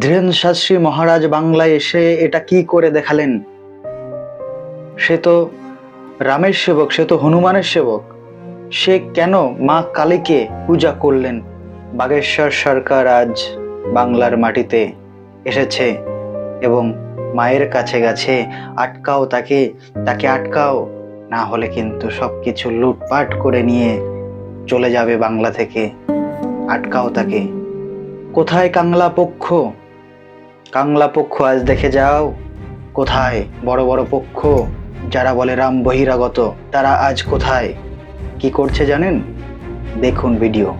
ধীরেন শাস্ত্রী মহারাজ বাংলায় এসে এটা কি করে দেখালেন? সে তো রামের সেবক, সে তো হনুমানের সেবক। সে কেন মা কালীকে পূজা করলেন? বাগেশ্বর সরকার আজ বাংলার মাটিতে এসেছে এবং মায়ের কাছে গেছে। আটকাও তাকে তাকে আটকাও। না হলে কিন্তু সব কিছু লুটপাট করে নিয়ে চলে যাবে বাংলা থেকে। আটকাও তাকে। কোথায় কাংলা পক্ষ? কাংলা পক্ষ আজ দেখে যাও। কোথায় বড় বড় পক্ষ? যারা বলে রাম বহিরাগত, তারা আজ কোথায়? কি করছে জানেন? দেখুন ভিডিও।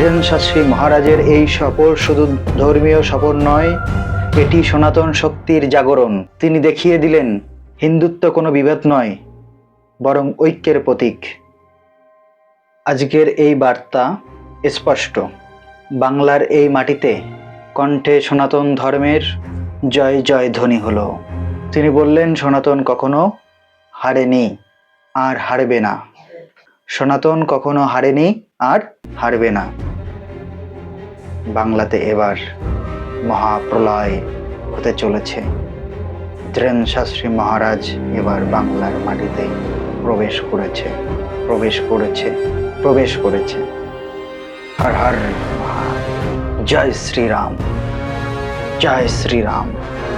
ধীরেন শাস্ত্রী মহারাজের এই সফর শুধু ধর্মীয় সফর নয়, এটি সনাতন শক্তির জাগরণ। তিনি দেখিয়ে দিলেন, হিন্দুত্ব কোনো বিভেদ নয়, বরং ঐক্যের প্রতীক। আজকের এই বার্তা স্পষ্ট। বাংলার এই মাটিতে কণ্ঠে সনাতন ধর্মের জয় জয় ধ্বনি হলো। তিনি বললেন, সনাতন কখনো হারেনি আর হারবে না। সনাতন কখনো হারেনি আর হারবে না। বাংলাতে এবার মহাপ্রলয় হতে চলেছে। ধীরেন শাস্ত্রী মহারাজ এবার বাংলার মাটিতে প্রবেশ করেছে প্রবেশ করেছে প্রবেশ করেছে। হর হর জয় শ্রীরাম জয় শ্রীরাম।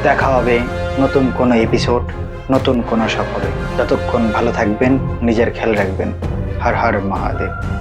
দেখা হবে নতুন কোনো এপিসোড নতুন কোনো সফরে। ততক্ষণ ভালো থাকবেন, নিজের খেয়াল রাখবেন। হর হর মহাদেব।